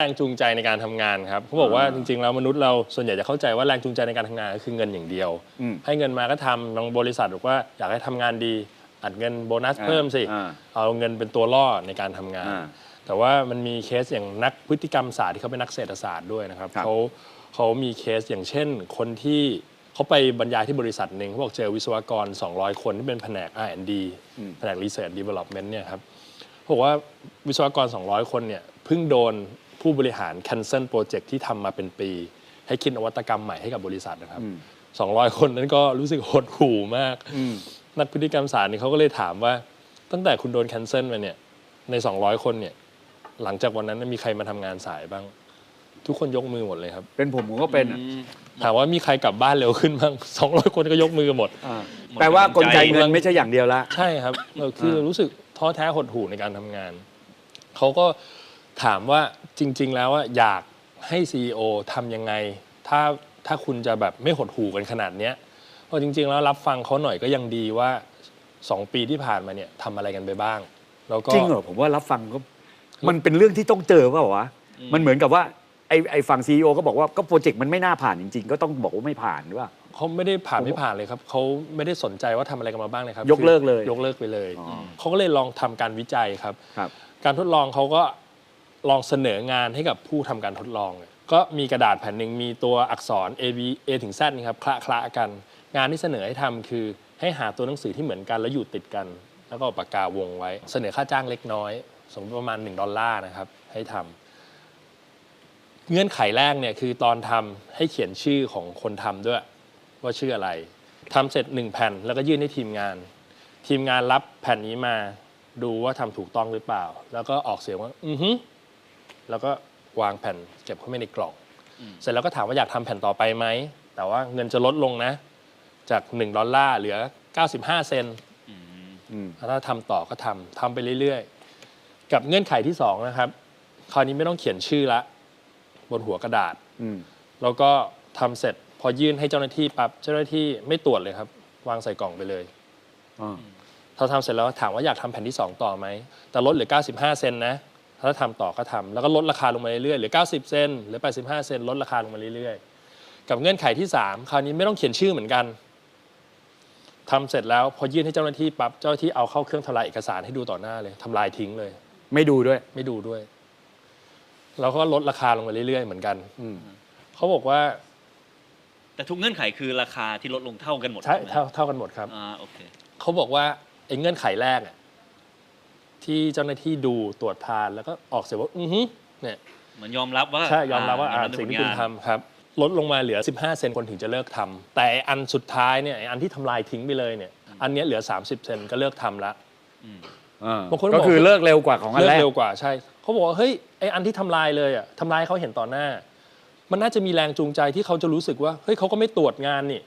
แรงจูงใจในการทำงานครับเขาบอกว่าจริงๆแล้วมนุษย์เราส่วนใหญ่จะเข้าใจว่าแรงจูงใจในการทำงานก็คือเงินอย่างเดียวอืมให้เงินมาก็ทำบางบริษัทบอกว่าอยากให้ทำงานดีอัดเงินโบนัสอ่าเพิ่มสิอ่าเอาเงินเป็นตัวล่อในการทำงานอ่าแต่ว่ามันมีเคสอย่างนักพฤติกรรมศาสตร์ที่เขาเป็นนักเศรษฐศาสตร์ด้วยนะครับครับเขาเขามีเคสอย่างเช่น คนที่เขาไปบรรยายที่บริษัทหนึ่งเขาบอกเจอวิศวกร 200 คนที่เป็นแผนก R&D แผนก Research Development เนี่ยครับเขาบอกว่าวิศวกร 200 คนเนี่ยเพิ่งโดน ผู้บริหาร cancel โปรเจกต์ที่ทำมาเป็นปี ให้คิดนวัตกรรมใหม่ให้กับบริษัทนะครับ 200 คนนั้นก็รู้สึกหดหู่มาก นักพฤติกรรมศาสตร์นี่เขาก็เลยถามว่า ตั้งแต่คุณโดน cancel มาเนี่ยใน 200 คนเนี่ยหลังจากวันนั้นมีใครมาทำงานสายบ้าง ทุกคนยกมือหมดเลยครับ เป็นผมผมก็เป็นอะถามว่ามีใครกลับบ้านเร็วขึ้นบ้าง 200 คนก็ยกมือกันหมดอ่าแปลว่ากลไกเงินไม่ใช่อย่างเดียวละ ใช่ครับเออคือรู้สึกท้อแท้หดหู่ในการทำงาน เขาก็ ถามว่าจริง ๆ แล้วว่าอยากให้ CEO ทำยังไง ถ้าถ้าคุณจะแบบไม่หดหู่กันขนาดเนี้ยเพราะจริง ๆ แล้วรับฟังเขาหน่อยก็ยังดีว่า 2 ปีที่ผ่านมาเนี่ยทำอะไรกันไปบ้าง แล้วก็จริงเหรอผมว่ารับฟังก็มันเป็นเรื่องที่ต้องเจอเปล่าวะมันเหมือนกับว่าไอ้ไอ้ฝั่งซีอก็บอกว่าก็โปรเจกต์มันไม่น่าผ่านจริง ๆ ก็ต้องบอกว่าไม่ผ่านหรือเปล่าเขาไม่ได้ผ่านไม่ผ่านเลยครับเขาไม่ได้สนใจว่าทำอะไรกันมาบ้างเลยครับ ยกเลิกเลย ยกเลิกไปเลยอ๋อเขาก็เลยลองทำการวิจัยครับครับ การทดลองเขาก็ ลองเสนองานให้กับผู้ทำการทดลอง ก็มีกระดาษแผ่นหนึ่งมีตัวอักษร A B A ถึง Z นี่ครับคละคละกัน งานที่เสนอให้ทำคือให้หาตัวหนังสือที่เหมือนกันแล้วอยู่ติดกัน แล้วก็ปากกาวงไว้ เสนอค่าจ้างเล็กน้อย สมมติประมาณ 1 ดอลลาร์นะครับ ให้ทำเงื่อนไขแรกเนี่ยคือตอนทำให้เขียนชื่อของคนทำด้วย ว่าชื่ออะไรทำเสร็จหนึ่งแผ่นแล้วก็ยื่นให้ทีมงาน ทีมงานรับแผ่นนี้มาดูว่าทำถูกต้องหรือเปล่า แล้วก็ออกเสียงว่า อือฮึ แล้วก็วางแผ่นเก็บเข้าไปในกล่อง เสร็จแล้วก็ถามว่าอยากทำแผ่นต่อไปไหม แต่ว่าเงินจะลดลงนะ จาก 1 ดอลลาร์เหลือ 95 เซนต์อืมถ้าทำต่อก็ทำทำไปเรื่อยๆ กับเงื่อนไขที่2นะครับ คราวนี้ไม่ต้องเขียนชื่อละ บนหัวกระดาษอืมแล้วก็ทำเสร็จพอยื่นให้เจ้าหน้าที่ปั๊บเจ้าหน้าที่ไม่ตรวจเลยครับ วางใส่กล่องไปเลยอ่าพอทำเสร็จแล้วถามว่าอยากทำแผ่นที่2ต่อไหมแต่ลดเหลือ 95 เซนนะ ถ้าทำต่อก็ทำแล้วก็ลดราคาลงมาเรื่อยๆเหลือ 90 เซนเหลือ 85 เซนลดราคาลงมาเรื่อยๆ กับเงื่อนไขที่ 3 คราวนี้ไม่ต้องเขียนชื่อเหมือนกันทำเสร็จแล้วพอยื่นให้เจ้าหน้าที่ปั๊บเจ้าหน้าที่เอาเข้าเครื่องทำลายเอกสารให้ดูต่อหน้าเลยทำลายทิ้งเลย ไม่ดูด้วย ไม่ดูด้วยแล้วก็ลดราคาลงมาเรื่อยๆ เหมือนกันอืมเขาบอกว่า แต่ทุกเงื่อนไขคือราคาที่ลดลงเท่ากันหมดใช่ถูกไหมเท่าเท่ากันหมดครับอ่าโอเคเขาบอกว่าไอ้เงื่อนไขแรกอะ ที่เจ้าหน้าที่ดูตรวจทานแล้วก็ออกเสียงว่าอือฮึเนี่ยเหมือนยอมรับว่าใช่ยอมรับว่าอ่ามันเป็นสิ่งที่ผลคุณงานทำครับ ลดลงมาเหลือ 15 เซนคนถึงจะเลิกทำแต่อันสุดท้ายเนี่ยไอ้อันที่ทำลายทิ้งไปเลยเนี่ยอันเนี้ยเหลือ 30 เซนก็เลิกทำละอ่าบางคนบอกก็คือเลิกเร็วกว่าของอันเลิกแรกเร็วกว่าใช่เขาบอกว่าเฮ้ยไอ้อันที่ทำลายเลยอะทำลายให้เขาเห็นต่อหน้า มันน่าจะมีแรงจูงใจที่เขาจะรู้สึกว่าเฮ้ยเขาก็ไม่ตรวจงานนี่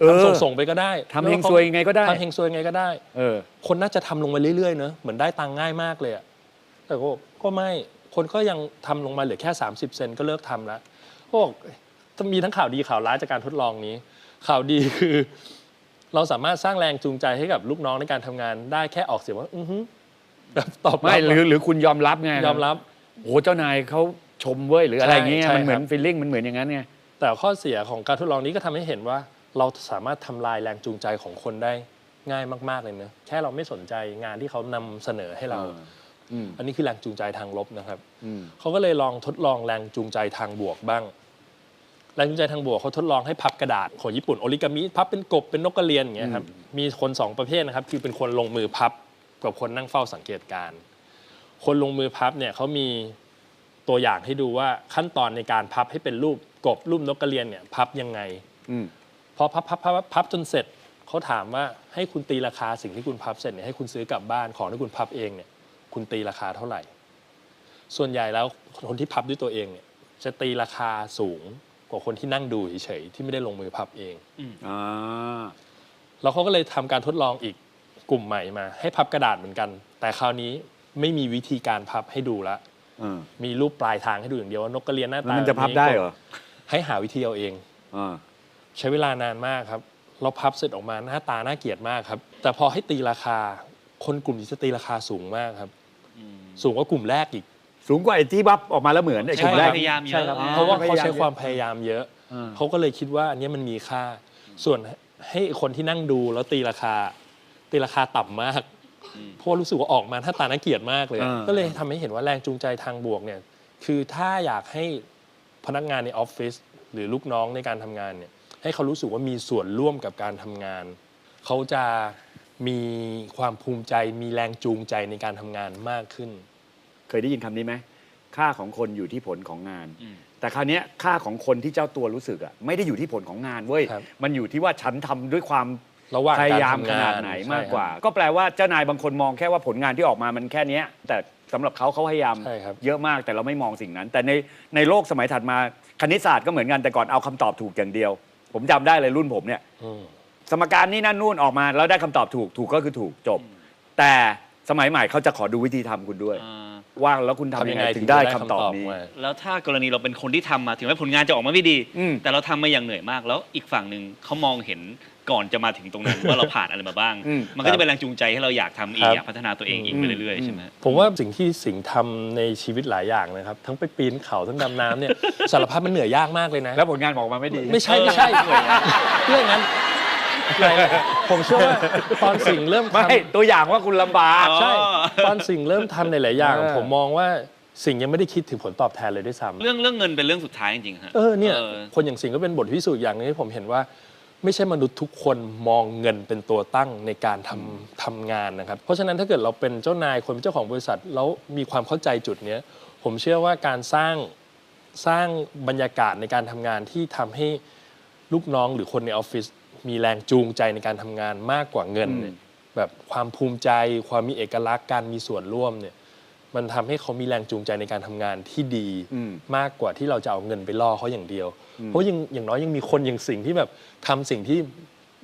เออ ทำส่งส่งไปก็ได้ทำเฮงซวยยังไงก็ได้ ทำเฮงซวยยังไงก็ได้ เออ คนน่าจะทำลงมาเรื่อยๆเนอะเหมือนได้ตังค์ง่ายมากเลยอะแต่ก็บอกก็ไม่คนก็ยังทำลงมาเหลือแค่ 30 เซนก็เลิกทำแล้วก็บอกจะมีทั้งข่าวดีข่าวร้ายจากการทดลองนี้ ข่าวดีคือ เราสามารถสร้างแรงจูงใจให้กับลูกน้องในการทำงานได้แค่ออกเสียงว่า อือฮึแบบตอบรับไม่หรือหรือคุณยอมรับไงยอมรับ โอ้โหเจ้านายเขาชมเว้ยหรืออะไรอย่างเงี้ยใช่มันเหมือนครับ ฟีลลิ่งมันเหมือนอย่างนั้นไง แต่ข้อเสียของการทดลองนี้ก็ทำให้เห็นว่า เราสามารถทำลายแรงจูงใจของคนได้ง่ายมาก ๆ เลยเนอะแค่เราไม่สนใจงานที่เขานำเสนอให้เราอืมอันนี้คือแรงจูงใจทางลบนะครับอืมเขาก็เลยลองทดลองแรงจูงใจทางบวกบ้าง แรงจูงใจทางบวกเขาทดลองให้พับกระดาษของญี่ปุ่นโอริกามิพับเป็นกบเป็นนกกระเรียนอย่างเงี้ยครับมีคนสองประเภทนะครับ คือเป็นคนลงมือพับกับคนนั่งเฝ้าสังเกตการณ์คนลงมือพับเนี่ยเขามีตัวอย่างให้ดูว่าขั้นตอนในการพับให้เป็นรูปกบรูปนกกระเรียนเนี่ย พับยังไงอืม พอพับพับพับพับพับจนเสร็จเขาถามว่าให้คุณตีราคาสิ่งที่คุณพับเสร็จเนี่ยให้คุณซื้อกลับบ้านของที่คุณพับเองเนี่ยคุณตีราคาเท่าไหร่ ส่วนใหญ่แล้วคนที่พับด้วยตัวเองเนี่ยจะตีราคาสูงกว่าคนที่นั่งดูเฉยๆที่ไม่ได้ลงมือพับเองอ่าแล้วเขาก็เลยทำการทดลองอีกกลุ่มใหม่มา ให้พับกระดาษเหมือนกัน แต่คราวนี้ไม่มีวิธีการพับให้ดูละอ่ามีรูปปลายทางให้ดูอย่างเดียวว่านกกระเรียนหน้าแล้วตามันจะพับได้เหรอให้หาวิธีเอาเองอ่า ใช้เวลานานมากครับเราพับเสร็จออกมาหน้าตาน่าเกลียดมากครับ แต่พอให้ตีราคา คนกลุ่มนี้จะตีราคาสูงมากครับ สูงกว่ากลุ่มแรกอีก สูงกว่าไอ้ที่วับออกมาแล้วเหมือนไอ้ใช่กลุ่มแรกพยายามเยอะใช่ครับอ๋อเพราะว่าเขาพยายามใช้ความพยายามเยอะอ่าเขาก็เลยคิดว่าอันเนี้ยมันมีค่า ส่วนให้คนที่นั่งดูแล้วตีราคา ตีราคาต่ำมากอืมเพราะว่ารู้สึกว่าออกมาถ้าตาน่าเกลียดมากเลยอ่าก็เลยทำให้เห็นว่าแรงจูงใจทางบวกเนี่ย คือถ้าอยากให้พนักงานในออฟฟิศหรือลูกน้องในการทำงานเนี่ย ให้เขารู้สึกว่ามีส่วนร่วมกับการทำงาน เขาจะมีความภูมิใจ มีแรงจูงใจในการทำงานมากขึ้น เคยได้ยินคำนี้ไหมค่าของคนอยู่ที่ผลของงานอืมแต่คราวเนี้ยค่าของคนที่เจ้าตัวรู้สึกอะไม่ได้อยู่ที่ผลของงานเว้ยครับ มันอยู่ที่ว่าฉันทำด้วยความระหว่างพการยายามทำขงนาดไหนมากกว่า ใช่ครับ ก็แปลว่าเจ้านายบางคนมองแค่ว่าผลงานที่ออกมามันแค่เนี้ยแต่สำหรับเขาเขาพยายามใช่ครับ เยอะมากแต่เราไม่มองสิ่งนั้น แต่ในในโลกสมัยถัดมาคณิตศาสตร์ก็เหมือนกันแต่ก่อนเอาคำตอบถูกอย่างเดียว ผมจำได้เลยรุ่นผมเนี่ยอืมสมการนี่นั่นนู่นออกมาแล้วได้คำตอบถูกถูกก็คือถูกจบ แต่สมัยใหม่เขาจะขอดูวิธีทำคุณด้วย อ่าว่าแล้วคุณทำยังไงถึงได้คำตอบนี้ มาแล้วถ้ากรณีเราเป็นคนที่ทำมาถึงแม้ผลงานจะออกมาไม่ดี อืมแต่เราทำมาอย่างเหนื่อยมาก แล้วอีกฝั่งหนึ่งเขามองเห็น ก่อนจะมาถึงตรงนั้นว่าเราผ่านอะไรมาบ้างอืมมันก็จะเป็นแรงจูงใจให้เราอยากทำอีครักบอยากพัฒนาตัวเองอีกอืมไปเรื่อยๆใช่ไหมผมว่าสิ่งที่สิงห์ทำในชีวิตหลายอย่างนะครับ ทั้งไปปีนเขาทั้งดำน้ำเนี่ยสารพัดมันเหนื่อยยากมากเลยนะ แล้วผลงานออกมาไม่ดี ไม่ใช่ไม่ใช่เรื่องนั้นหลายผมเชื่อว่าตอนสิงห์เริ่มทไม่ตัวอย่างว่าคุณลำบากอ๋อำใช่ตอนสิงห์เริ่มทำในหลายอย่างเออผมมองว่าสิงห์ยังไม่ได้คิดถึงผลตอบแทนเลยด้วยซ้ำเรื่องเรื่องเงินเป็นเรื่องสุดท้ายจริงๆฮะเออเนี่ยเออคนอย่างสิงห์ก็เป็นบทพิสูจน์อย่างหนึงที่ผมเห็นว่า ไม่ใช่มนุษย์ทุกคนมองเงินเป็นตัวตั้งในการทำทำงานนะครับ เพราะฉะนั้นถ้าเกิดเราเป็นเจ้านายคนเป็นเจ้าของบริษัท แล้วมีความเข้าใจจุดเนี้ยผมเชื่อว่าการสร้างสร้างบรรยากาศในการทำงานที่ทำให้ลูกน้องหรือคนในออฟฟิศมีแรงจูงใจในการทำงานมากกว่าเงินเนี่ยแบบความภูมิใจ ความมีเอกลักษณ์การมีส่วนร่วมเนี่ย มันทำให้เขามีแรงจูงใจในการทำงานที่ดีอืมมากกว่าที่เราจะเอาเงินไปล่อเขาอย่างเดียว เพราะยังอย่างน้อยยังมีคนอย่างสิ่งที่แบบทำสิ่งที่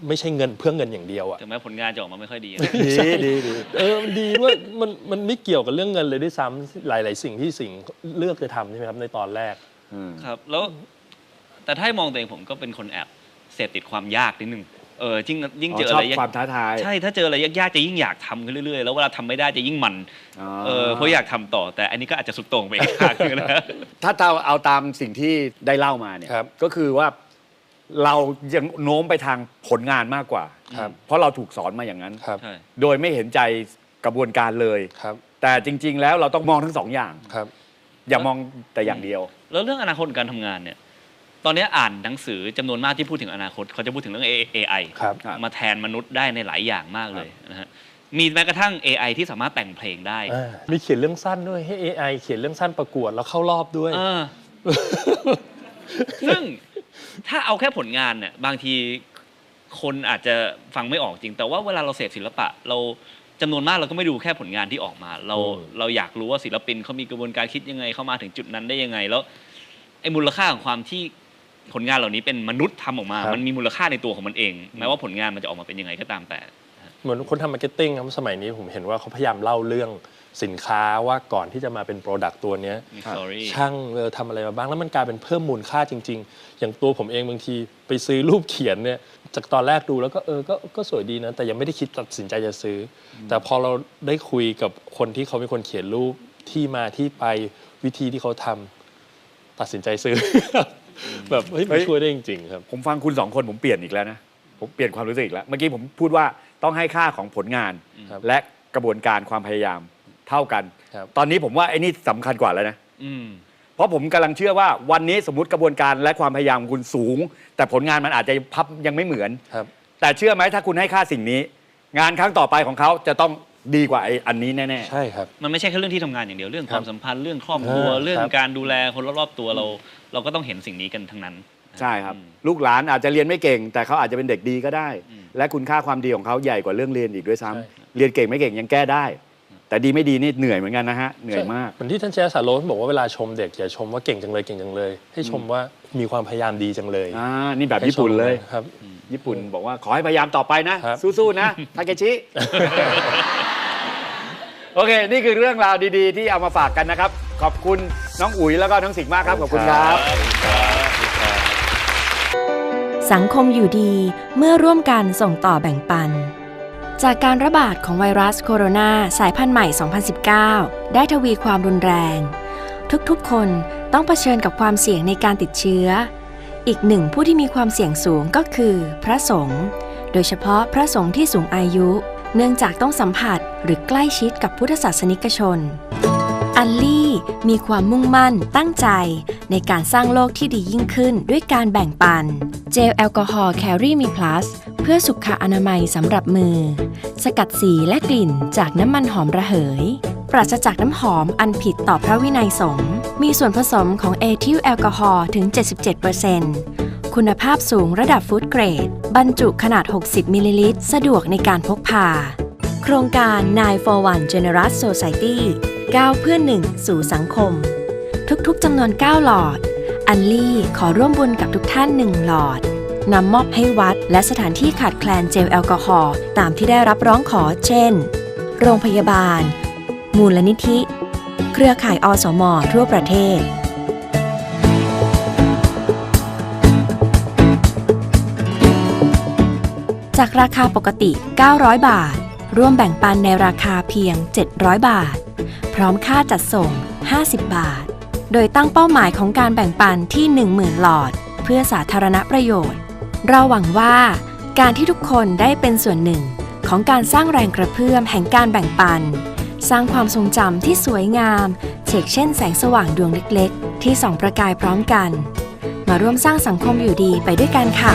ไม่ใช่เงินเพื่อเงินอย่างเดียวอะถึงแม้ผลงานจะออกมาไม่ค่อยดีดีดีดีเออมันดีด้วยมันมันไม่เกี่ยวกับเรื่องเงินเลยด้วยซ้ำหลาย ๆ สิ่งที่สิ่งเลือกจะทำใช่ไหมครับในตอนแรกครับ แล้วแต่ถ้าให้มองตัวเองผมก็เป็นคนแอบเสพติดความยากนิดนึง เออยิ่งยิ่งเจอชอะอบไรยากความท้าทายใช่ถ้าเจออะไรยากๆจะยิ่งอยากทำขึ้นเรื่อยๆ แล้วเวลาทำไม่ได้จะยิ่งมันอ๋อเออเพราะอยากทำต่อ แต่อันนี้ก็อาจจะสุดโต่งไปอีกทางหนึงนะถ้าเราเอาตามสิ่งที่ได้เล่ามาเนี่ยครับก็คือว่าเรายังโน้มไปทางผลงานมากกว่าครับเพราะเราถูกสอนมาอย่างนั้นครับใช่โดยไม่เห็นใจกระบวนการเลยครับแต่จริง ๆ แล้วเราต้องมองทั้งสองอย่างครับ อย่ามองแต่อย่างเดียว แล้วเรื่องอนาคตการทำงานเนี่ย ตอนนี้อ่านหนังสือจำนวนมากที่พูดถึงอนาคต เขาจะพูดถึงเรื่อง AI ครับครับมาแทนมนุษย์ได้ในหลายอย่างมากเลยนะฮะมีแม้กระทั่ง AI ที่สามารถแต่งเพลงได้อ่ามีเขียนเรื่องสั้นด้วยให้ AI เขียนเรื่องสั้นประกวดแล้วเข้ารอบด้วยเออซึ่งถ้าเอาแค่ผลงานเนี่ยบางทีคนอาจจะฟังไม่ออกจริง แต่ว่าเวลาเราเสพศิลปะ เราจำนวนมากเราก็ไม่ดูแค่ผลงานที่ออกมา เราอืมเราอยากรู้ว่าศิลปินเขามีกระบวนการคิดยังไงเข้ามาถึงจุดนั้นได้ยังไง แล้วไอ้มูลค่าของความที่ ผลงานเหล่านี้เป็นมนุษย์ทำออกมา มันมีมูลค่าในตัวของมันเองแม้ว่าผลงานมันจะออกมาเป็นยังไงก็ตามแต่ เหมือนคนทำมาร์เก็ตติ้งครับสมัยนี้ผมเห็นว่าเขาพยายามเล่าเรื่องสินค้าว่าก่อนที่จะมาเป็นโปรดักต์ตัวเนี้ยมีครับสตอรี่ช่างเออทำอะไรมาบ้าง แล้วมันกลายเป็นเพิ่มมูลค่าจริง ๆ อย่างตัวผมเองบางทีไปซื้อรูปเขียนเนี่ยจากตอนแรกดูแล้วก็เออก็ก็สวยดีนะ แต่ยังไม่ได้คิดตัดสินใจจะซื้ออแต่พอเราได้คุยกับคนที่เขาเป็นคนเขียนรูปที่มาที่ไปวิธีที่เขาทำตัดสินใจซื้อ แบบเฮ้ยมันเฮ้ยช่วยได้จริงๆครับ ผมฟังคุณสองคนผมเปลี่ยนอีกแล้วนะ ผมเปลี่ยนความรู้สึกอีกแล้ว เมื่อกี้ผมพูดว่าต้องให้ค่าของผลงาน ครับและกระบวนการความพยายามเท่ากัน ครับ ตอนนี้ผมว่าไอ้นี่สำคัญกว่าแล้วนะ อืม เพราะผมกำลังเชื่อว่าวันนี้สมมติกระบวนการและความพยายามของคุณสูง แต่ผลงานมันอาจจะพับยังไม่เหมือน ครับ แต่เชื่อไหมถ้าคุณให้ค่าสิ่งนี้ งานครั้งต่อไปของเขาจะต้อง ดีกว่าไอ้อันนี้แน่ใช่ครับ มันไม่ใช่แค่เรื่องที่ทำงานอย่างเดียวเรื่องคครับวามสัมพันธ์เรื่องครอบครัวเออเรื่องครับ การดูแลคนรอบๆตัวเรา เราก็ต้องเห็นสิ่งนี้กันทั้งนั้นๆใช่ครับอืมลูกหลานอาจจะเรียนไม่เก่ง แต่เขาอาจจะเป็นเด็กดีก็ได้ อืม และคุณค่าความดีของเขาใหญ่กว่าเรื่องเรียนอีกด้วยซ้ำใช่ เรียนเก่งไม่เก่งยังแก้ได้ แต่ดีไม่ดีนี่เหนื่อยเหมือนกันนะฮะเหนื่อยมาก เหมือนที่ท่านเชษสาโรนบอกว่าเวลาชมเด็กอย่าชมว่าเก่งจังเลยเก่งจังเลย ให้ชมว่ามีความพยายามดีจังเลยอ่า นี่แบบญี่ปุ่นเลยครับ ญี่ปุ่นบอกว่าขอให้พยายามต่อไปนะ ครับ สู้ๆนะ ทาเกชิ โอเค นี่คือเรื่องราวดีๆ ที่เอามาฝากกันนะครับ ขอบคุณน้องอุ๋ยแล้วก็น้องสิงห์มากครับ ขอบคุณครับ สังคมอยู่ดีเมื่อร่วมกันส่งต่อแบ่งปัน จากการระบาดของไวรัสโคโรนาสายพันธุ์ใหม่ 2019 ได้ทวีความรุนแรง ทุกๆ คนต้องเผชิญกับความเสี่ยงในการติดเชื้อ อีกหนึ่งผู้ที่มีความเสี่ยงสูงก็คือ พระสงฆ์ โดยเฉพาะพระสงฆ์ที่สูงอายุ เนื่องจากต้องสัมผัสหรือใกล้ชิดกับพุทธศาสนิกชน อัลลี่มีความมุ่งมั่นตั้งใจ ในการสร้างโลกที่ดียิ่งขึ้นด้วยการแบ่งปัน เจลแอลกอฮอล์แครี่มีพลัสเพื่อสุขอนามัยสำหรับมือ สกัดสีและกลิ่นจากน้ำมันหอมระเหย ปราศจากน้ำหอมอันผิดต่อพระวินัยสงฆ์มีส่วนผสมของเอทิลแอลกอฮอล์ถึง 77% คุณภาพสูงระดับฟู้ดเกรด บรรจุขนาด 60 มิลลิลิตร สะดวกในการพกพา โครงการ9 for 1 Generous Society 9 เพื่อ1สู่สังคม ทุกๆจำนวน 9 หลอด อันลี่ขอร่วมบุญกับทุกท่าน 1 หลอดนำมอบให้วัดและสถานที่ขาดแคลนเจลแอลกอฮอล์ตามที่ได้รับร้องขอ เช่น โรงพยาบาล มูลนิธิ เครือข่ายอสมทั่วประเทศ จากราคาปกติ 900 บาท ร่วมแบ่งปันในราคาเพียง 700 บาท พร้อมค่าจัดส่ง 50 บาท โดยตั้งเป้าหมายของการแบ่งปันที่ 10,000 หลอด เพื่อสาธารณประโยชน์ เราหวังว่า การที่ทุกคนได้เป็นส่วนหนึ่ง ของการสร้างแรงกระเพื่อมแห่งการแบ่งปัน สร้างความทรงจำที่สวยงามเชกเช่นแสงสว่างดวงเล็กๆ ที่ส่องประกายพร้อมกัน มาร่วมสร้างสังคมอยู่ดีไปด้วยกันค่ะ